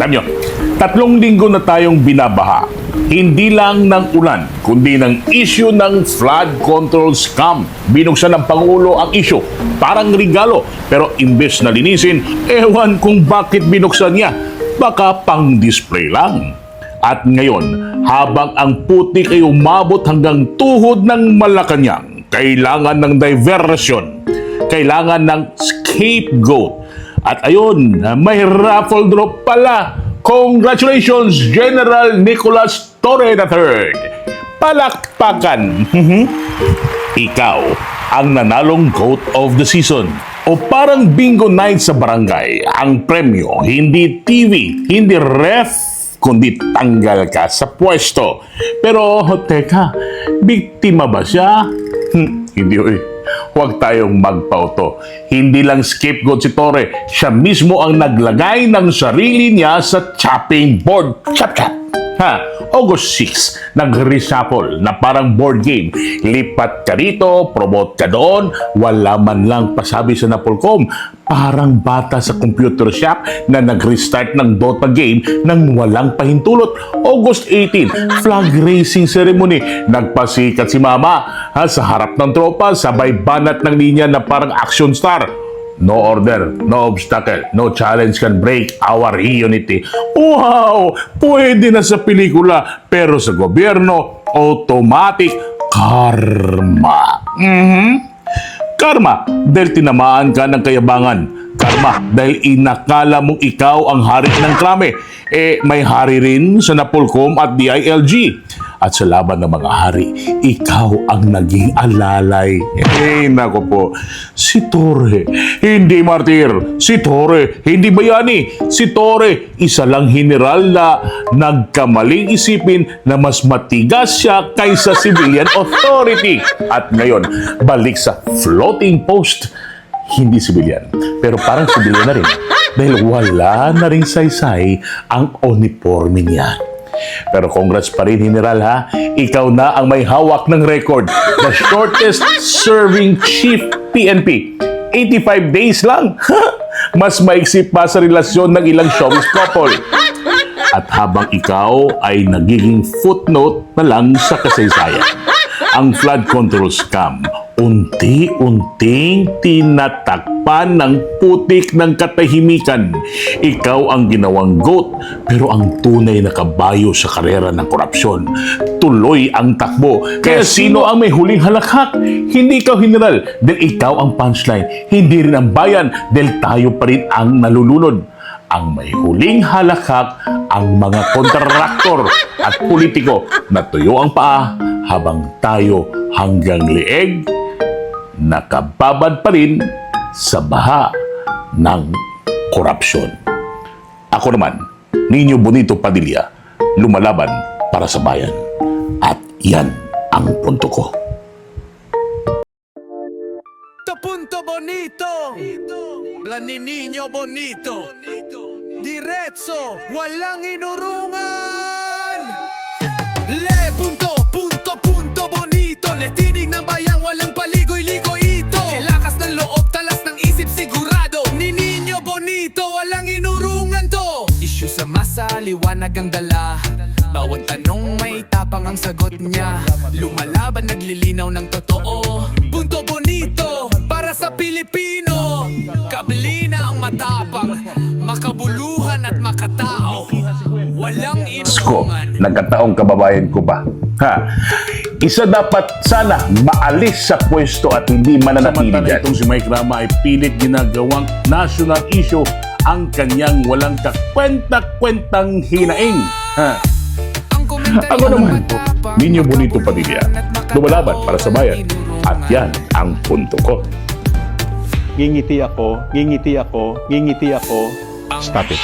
Alam nyo, tatlong linggo na tayong binabaha. Hindi lang ng ulan, kundi ng issue ng flood control scam. Binuksan ng Pangulo ang issue. Parang regalo. Pero imbes na linisin, ewan kung bakit binuksan niya. Baka pang display lang. At ngayon, habang ang putik ay umabot hanggang tuhod ng Malacanang, kailangan ng diversion. Kailangan ng scapegoat. At ayun, may raffle draw pala. Congratulations, General Nicolas Torre III. Palakpakan. Mhm. Ikaw ang nanalong goat of the season. O parang bingo night sa barangay, ang premyo, hindi TV, hindi ref, kundi tanggal ka sa pwesto. Pero, teka, biktima ba siya? Hmm, hindi oy. Huwag tayong magpauto. Hindi lang scapegoat si Torre, siya mismo ang naglagay ng sarili niya sa chopping board. Chop chop! August 6, nag-reshuffle na parang board game. Lipat ka rito, promote ka doon, wala man lang pasabi sa Napolcom. Parang bata sa computer shop na nag-restart ng Dota game nang walang pahintulot. August 18, flag racing ceremony. Nagpasikat si Mama ha, sa harap ng tropa, sabay banat ng linya na parang action star. No order, no obstacle, no challenge can break our unity. Wow! Pwede na sa pelikula, pero sa gobyerno, automatic karma. Mhm. Karma dahil tinamaan ka ng kayabangan. Karma dahil inakala mong ikaw ang hari ng krame. Eh, may hari rin sa Napolcom at DILG. At sa laban ng mga hari, ikaw ang naging alalay. Eh, nako po. Si Torre, hindi martir. Si Torre, hindi bayani. Si Torre, isa lang general na nagkamaling isipin na mas matigas siya kaysa civilian authority. At ngayon, balik sa floating post hindi civilian. Pero parang civilian na rin. Dahil wala na rin saysay ang uniforme niya. Pero congrats pa rin, General ha. Ikaw na ang may hawak ng record. The shortest serving chief PNP. 85 days lang. Mas maiksi pa sa relasyon ng ilang showbiz couple. At habang ikaw ay nagiging footnote na lang sa kasaysayan. Ang flood control scam, unti-unting tinatakpan ng putik ng katahimikan. Ikaw ang ginawang goat, pero ang tunay na kabayo sa karera ng korupsyon. Tuloy ang takbo. Kaya sino ang may huling halakhak? Hindi ikaw, General, dahil ikaw ang punchline. Hindi rin ang bayan, dahil tayo pa rin ang nalulunod ang may huling halakhak ang mga kontraktor at politiko na tuyo ang paa habang tayo hanggang lieg nakababad pa rin sa baha ng korupsyon. Ako naman, Nino Bonito Padilla, lumalaban para sa bayan. At yan ang punto ko. To punto bonito La Niño bonito Diretso Walang inurungan liwanag ang dala. Bawat tanong may tapang ang sagot niya. Lumalaban naglilinaw ng totoo. Punto bonito para sa Pilipino. Kablina ang matapang Makabuluhan at makatao. Walang Sko, inungan nagkataong kababayan ko ba? Ha? Isa dapat sana maalis sa pwesto at hindi mananatili dyan. Itong si Mike Rama ay pilit ginagawang national issue ang kanyang walang kakwenta-kwentang hinaing. Ha? Ako naman Ninyo Bonito Padilla, lumalaban para sa bayan. At yan ang punto ko. ngingiti ako, ngingiti ako, ngingiti ako. Stop it.